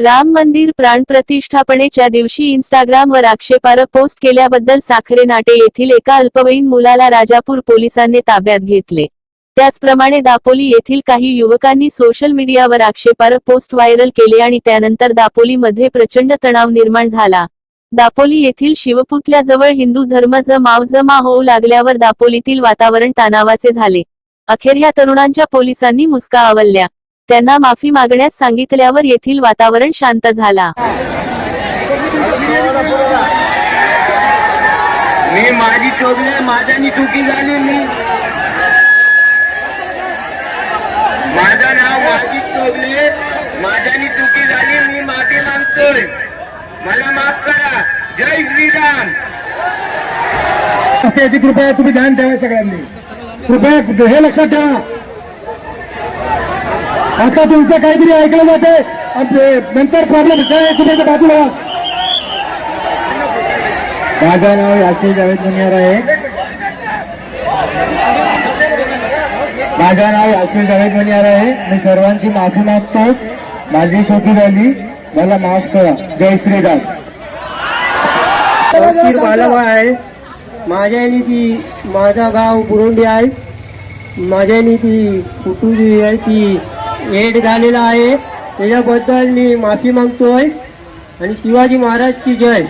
राम मंदिर प्राण प्रतिष्ठापनेच्या दिवशी इंस्टाग्रामवर आक्षेपार्ह पोस्ट केल्याबद्दल साखरे नाटे येथील एका अल्पवयीन मुलाला राजापूर पोलिसांनी ताब्यात घेतले. त्याचप्रमाणे दापोली येथील काही युवकांनी सोशल मीडियावर आक्षेपार्ह पोस्ट व्हायरल केले आणि त्यानंतर दापोलीमध्ये प्रचंड तणाव निर्माण झाला. दापोली येथील शिवपुतल्याजवळ हिंदू धर्म जमाव जमा होऊ लागल्यावर दापोलीतील वातावरण तणावाचे झाले. अखेर ह्या तरुणांच्या पोलिसांनी मुसका आवलल्या त्यांना माफी मागण्यास सांगितल्यावर येथील वातावरण शांत झाला. मी माझी चोगले माझ्यानी चुकी झाली मी. माझं नाव माझी चोगले माझ्यानी चुकी झाली मी माफी मागतोय. मला माफ करा. जय श्रीराम. याची कृपया तुम्ही ध्यान ठेवा सगळ्यांनी. कृपया हे लक्षात ठेवा. आता तुमचं काहीतरी ऐकलं जाते. आणि नंतर प्रॉब्लेम काय इथं बाजूला. माझं नाव यासिर जावेद मुनियार आहे. माझं नाव यासिर जावेद मुनियार आहे. मी सर्वांची माफी मागतो. माझी चुकी झाली मला माफ करा. जय श्रीराम. तहसील मालवा आहे. माझ्यानी ती माझा गाव बुरुंडी आहे. माझ्यानी ती कुटू जी आहे ती एड झालेला आहे. त्याच्याबद्दल मी माफी मागतोय. आणि शिवाजी महाराज की जय.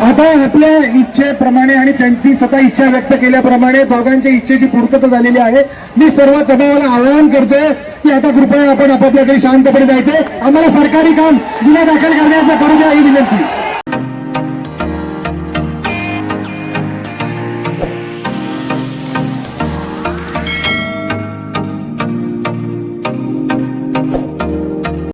आता आपल्या इच्छेप्रमाणे आणि त्यांची स्वतः इच्छा व्यक्त केल्याप्रमाणे दोघांच्या इच्छेची पूर्तता झालेली आहे. मी सर्व सभावाला आवाहन करतोय की आता कृपया आपण आपापल्या घरी शांतपणे जायचे आम्हाला सरकारी काम गुन्हा दाखल करण्याचं करू द्या ही विनंती.